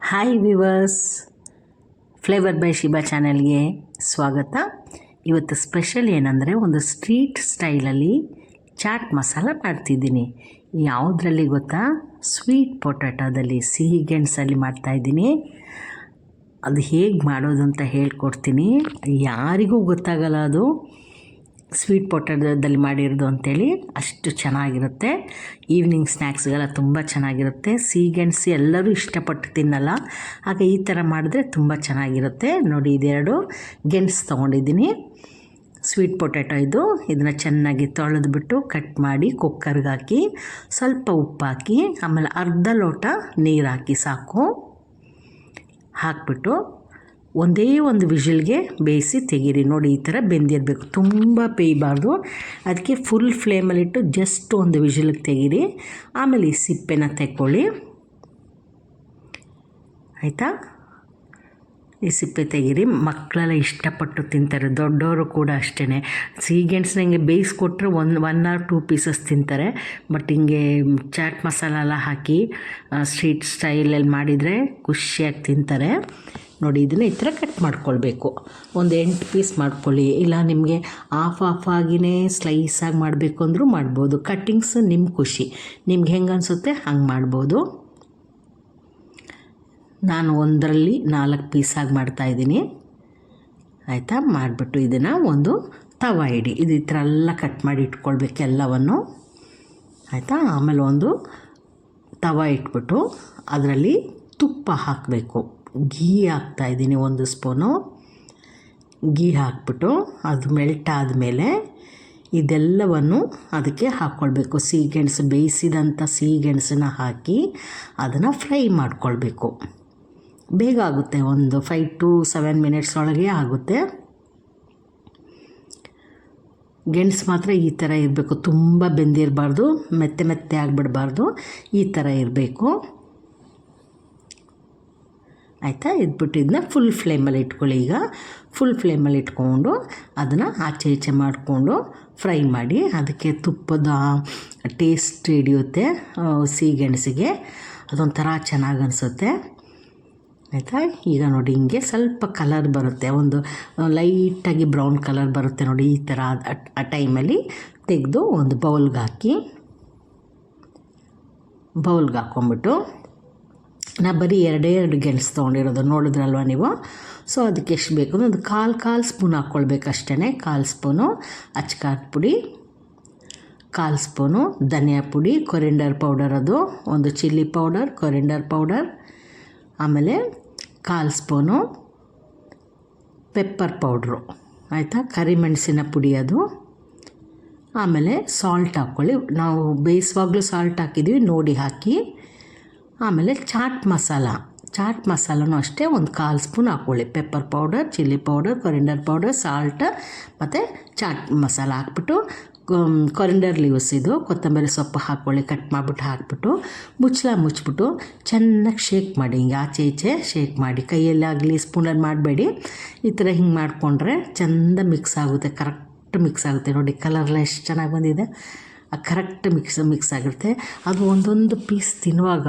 Hi viewers flavour by Shiba ಚಾನೆಲ್ಗೆ ಸ್ವಾಗತ. ಇವತ್ತು ಸ್ಪೆಷಲ್ ಏನಂದರೆ ಒಂದು ಸ್ಟ್ರೀಟ್ ಸ್ಟೈಲಲ್ಲಿ ಚಾಟ್ ಮಸಾಲ ಮಾಡ್ತಿದ್ದೀನಿ. ಯಾವುದರಲ್ಲಿ ಗೊತ್ತಾ? ಸ್ವೀಟ್ ಪೊಟ್ಯಾಟೋದಲ್ಲಿ ಸಿಹಿ ಗೆಣಸಲ್ಲಿ ಮಾಡ್ತಾಯಿದ್ದೀನಿ ಅದು ಹೇಗೆ ಮಾಡೋದು ಅಂತ ಹೇಳ್ಕೊಡ್ತೀನಿ. ಯಾರಿಗೂ ಗೊತ್ತಾಗಲ್ಲ ಅದು. ಸ್ವೀಟ್ ಪೊಟ್ಯಾಟೋದಲ್ಲಿ ಮಾಡಿರೋದು ಅಂತೇಳಿ ಅಷ್ಟು ಚೆನ್ನಾಗಿರುತ್ತೆ. ಈವ್ನಿಂಗ್ ಸ್ನ್ಯಾಕ್ಸ್ಗೆಲ್ಲ ತುಂಬ ಚೆನ್ನಾಗಿರುತ್ತೆ. ಸೀಗೆಣಸಿ ಎಲ್ಲರೂ ಇಷ್ಟಪಟ್ಟು ತಿನ್ನಲ್ಲ. ಹಾಗೆ ಈ ಥರ ಮಾಡಿದ್ರೆ ತುಂಬ ಚೆನ್ನಾಗಿರುತ್ತೆ. ನೋಡಿ ಇದೆರಡು. ಗೆಣಸು ತೊಗೊಂಡಿದ್ದೀನಿ. ಸ್ವೀಟ್ ಪೊಟ್ಯಾಟೊ ಇದು. ಇದನ್ನು ಚೆನ್ನಾಗಿ ತೊಳೆದ್ಬಿಟ್ಟು ಕಟ್ ಮಾಡಿ ಕುಕ್ಕರ್ಗೆ ಹಾಕಿ, ಸ್ವಲ್ಪ ಉಪ್ಪು ಹಾಕಿ, ಆಮೇಲೆ ಅರ್ಧ ಲೋಟ ನೀರು ಹಾಕಿ ಸಾಕು. ಹಾಕ್ಬಿಟ್ಟು ಒಂದೇ ಒಂದು ವಿಷಿಲ್ಗೆ ಬೇಯಿಸಿ ತೆಗೀರಿ. ನೋಡಿ, ಈ ಥರ ಬೆಂದಿರಬೇಕು. ತುಂಬ ಬೇಯಬಾರ್ದು. ಅದಕ್ಕೆ ಫುಲ್ ಫ್ಲೇಮಲ್ಲಿಟ್ಟು ಜಸ್ಟ್ ಒಂದು ವಿಷಿಲ್ಗೆ ತೆಗೀರಿ. ಆಮೇಲೆ ಈ ಸಿಪ್ಪೆನ ತೆಕ್ಕೊಳ್ಳಿ. ಆಯಿತಾ? ಈ ಸಿಪ್ಪೆ ತೆಗೀರಿ. ಮಕ್ಕಳೆಲ್ಲ ಇಷ್ಟಪಟ್ಟು ತಿಂತಾರೆ. ದೊಡ್ಡವರು ಕೂಡ ಅಷ್ಟೇ ಸೀಗೆಣ್ಸನ್ನ ಹಿಂಗೆ ಬೇಯಿಸ್ಕೊಟ್ರೆ one one or two pieces ತಿಂತಾರೆ. ಬಟ್ ಹಿಂಗೆ ಚಾಟ್ ಮಸಾಲೆಲ್ಲ ಹಾಕಿ ಸ್ಟ್ರೀಟ್ ಸ್ಟೈಲಲ್ಲಿ ಮಾಡಿದರೆ ಖುಷಿಯಾಗಿ ತಿಂತಾರೆ. ನೋಡಿ, ಇದನ್ನು ಈ ಥರ ಕಟ್ ಮಾಡ್ಕೊಳ್ಬೇಕು. ಒಂದು ಎಂಟು ಪೀಸ್ ಮಾಡ್ಕೊಳ್ಳಿ. ಇಲ್ಲ ನಿಮಗೆ ಆಫ್ ಆಫ್ ಆಗಿನೇ ಸ್ಲೈಸಾಗಿ ಮಾಡಬೇಕು ಅಂದರೂ ಮಾಡ್ಬೋದು. ಕಟ್ಟಿಂಗ್ಸ್ ನಿಮ್ಮ ಖುಷಿ. ನಿಮ್ಗೆ ಹೆಂಗೆ ಅನಿಸುತ್ತೆ? ಹಂಗೆ ಮಾಡ್ಬೋದು. ನಾನು ಒಂದರಲ್ಲಿ ನಾಲ್ಕು ಪೀಸಾಗಿ ಮಾಡ್ತಾಯಿದ್ದೀನಿ ಆಯಿತಾ? ಮಾಡಿಬಿಟ್ಟು ಇದನ್ನು ಒಂದು ತವ ಇಡಿ. ಇದು ಈ ಥರ ಎಲ್ಲ ಕಟ್ ಮಾಡಿ ಇಟ್ಕೊಳ್ಬೇಕು ಎಲ್ಲವನ್ನು. ಆಯಿತಾ? ಆಮೇಲೆ ಒಂದು ತವ ಇಟ್ಬಿಟ್ಟು ಅದರಲ್ಲಿ ತುಪ್ಪ ಹಾಕಬೇಕು. ಘೀ ಹಾಕ್ತಾಯಿದ್ದೀನಿ ಒಂದು ಸ್ಪೂನು. ಘೀ ಹಾಕ್ಬಿಟ್ಟು ಅದು ಮೆಲ್ಟ್ ಆದಮೇಲೆ ಇದೆಲ್ಲವನ್ನು ಅದಕ್ಕೆ ಹಾಕ್ಕೊಳ್ಬೇಕು. ಸಿಹಿಗೆಣಸು ಬೇಯಿಸಿದಂಥ ಸಿಹಿಗೆಣಸನ್ನ ಹಾಕಿ ಅದನ್ನು ಫ್ರೈ ಮಾಡ್ಕೊಳ್ಬೇಕು. ಬೇಗ ಆಗುತ್ತೆ, ಒಂದು ಫೈವ್ ಟು ಸೆವೆನ್ ಮಿನಿಟ್ಸ್ ಒಳಗೆ ಆಗುತ್ತೆ. ಗೆಣಸು ಮಾತ್ರ ಈ ಥರ ಇರಬೇಕು. ತುಂಬ ಬೆಂದಿರಬಾರ್ದು, ಮೆತ್ತೆ ಮೆತ್ತೆ ಆಗಿಬಿಡಬಾರ್ದು, ಈ ಥರ ಇರಬೇಕು. ಆಯಿತಾ? ಇದ್ಬಿಟ್ಟು ಇದನ್ನ ಫುಲ್ ಫ್ಲೇಮಲ್ಲಿ ಇಟ್ಕೊಳ್ಳಿ ಈಗ. ಫುಲ್ ಫ್ಲೇಮಲ್ಲಿ ಇಟ್ಕೊಂಡು ಅದನ್ನು ಆಚೆ ಈಚೆ ಮಾಡಿಕೊಂಡು ಫ್ರೈ ಮಾಡಿ ಅದಕ್ಕೆ ತುಪ್ಪದ ಟೇಸ್ಟ್ ಹಿಡಿಯುತ್ತೆ ಸಿಹಿಗೆಣಸಿಗೆ ಅದೊಂಥರ ಚೆನ್ನಾಗಿ ಅನಿಸುತ್ತೆ. ಆಯಿತಾ? ಈಗ ನೋಡಿ, ಹಿಂಗೆ ಸ್ವಲ್ಪ ಕಲರ್ ಬರುತ್ತೆ. ಒಂದು ಲೈಟಾಗಿ ಬ್ರೌನ್ ಕಲರ್ ಬರುತ್ತೆ ನೋಡಿ ಈ ಥರ ಆ ಟೈಮಲ್ಲಿ ತೆಗೆದು ಒಂದು ಬೌಲ್ಗೆ ಹಾಕಿ ಬೌಲ್ಗೆ ಹಾಕ್ಕೊಂಬಿಟ್ಟು ನಾ ಬರೀ ಎರಡೇ ಎರಡು ಗೆಣಸು ತೊಗೊಂಡಿರೋದು, ನೋಡಿದ್ರಲ್ವ ನೀವು? ಸೊ ಅದಕ್ಕೆ ಎಷ್ಟು ಬೇಕು? ಒಂದು ಕಾಲು ಕಾಲು ಸ್ಪೂನ್ ಹಾಕ್ಕೊಳ್ಬೇಕಷ್ಟೇ ಕಾಲು ಸ್ಪೂನು ಅಚ್ಕಾರದ ಪುಡಿ, ಕಾಲು ಸ್ಪೂನು ಧನಿಯಾ ಪುಡಿ, ಕೊರಿಂಡರ್ ಪೌಡರ್ ಅದು, ಒಂದು ಚಿಲ್ಲಿ ಪೌಡರ್, ಕೊರಿಂಡರ್ ಪೌಡರ್, ಆಮೇಲೆ ಕಾಲು ಸ್ಪೂನು ಪೆಪ್ಪರ್ ಪೌಡ್ರು. ಆಯಿತಾ? ಕರಿಮೆಣಸಿನ ಪುಡಿ ಅದು. ಆಮೇಲೆ ಸಾಲ್ಟ್ ಹಾಕ್ಕೊಳ್ಳಿ ನಾವು ಬೇಯಿಸುವಾಗಲೂ ಸಾಲ್ಟ್ ಹಾಕಿದ್ದೀವಿ ನೋಡಿ ಹಾಕಿ. ಆಮೇಲೆ ಚಾಟ್ ಮಸಾಲ. ಚಾಟ್ ಮಸಾಲನೂ ಅಷ್ಟೇ ಒಂದು ಕಾಲು ಸ್ಪೂನ್ ಹಾಕ್ಕೊಳ್ಳಿ pepper powder, chilli powder, coriander powder, salt ಮತ್ತು ಚಾಟ್ ಮಸಾಲ ಹಾಕ್ಬಿಟ್ಟು ಕೊರಿಂಡರ್ ಲೀವ್ಸ್ ಇದು, ಕೊತ್ತಂಬರಿ ಸೊಪ್ಪು ಹಾಕ್ಕೊಳ್ಳಿ ಕಟ್ ಮಾಡಿಬಿಟ್ಟು ಹಾಕ್ಬಿಟ್ಟು ಮುಚ್ಚಲ ಮುಚ್ಚಿಬಿಟ್ಟು ಚೆನ್ನಾಗಿ ಶೇಕ್ ಮಾಡಿ. ಹಿಂಗೆ ಆಚೆ ಈಚೆ ಶೇಕ್ ಮಾಡಿ. ಕೈಯಲ್ಲಾಗಲಿ ಸ್ಪೂನಲ್ಲಿ ಮಾಡಬೇಡಿ. ಈ ಥರ ಹಿಂಗೆ ಮಾಡಿಕೊಂಡ್ರೆ ಚೆಂದ ಮಿಕ್ಸ್ ಆಗುತ್ತೆ. ಕರೆಕ್ಟ್ ಮಿಕ್ಸ್ ಆಗುತ್ತೆ. ನೋಡಿ ಕಲರ್ಲ್ಲ ಎಷ್ಟು ಚೆನ್ನಾಗಿ ಬಂದಿದೆ. ಕರೆಕ್ಟ್ ಮಿಕ್ಸ್ ಮಿಕ್ಸ್ ಆಗಿರುತ್ತೆ. ಅದು ಒಂದೊಂದು ಪೀಸ್ ತಿನ್ನುವಾಗ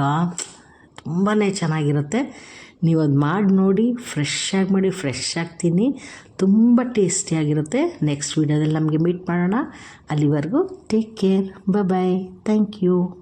ತುಂಬಾ ಚೆನ್ನಾಗಿರುತ್ತೆ. ನೀವು ಅದು ಮಾಡಿ ನೋಡಿ ಫ್ರೆಶ್ಶಾಗಿ ಮಾಡಿ ಫ್ರೆಶ್ಶಾಗಿ ತಿನ್ನಿ, ತುಂಬ ಟೇಸ್ಟಿಯಾಗಿರುತ್ತೆ ನೆಕ್ಸ್ಟ್ ವೀಡಿಯೋದಲ್ಲಿ ನಮಗೆ ಮೀಟ್ ಮಾಡೋಣ. ಅಲ್ಲಿವರೆಗೂ take care bye thank you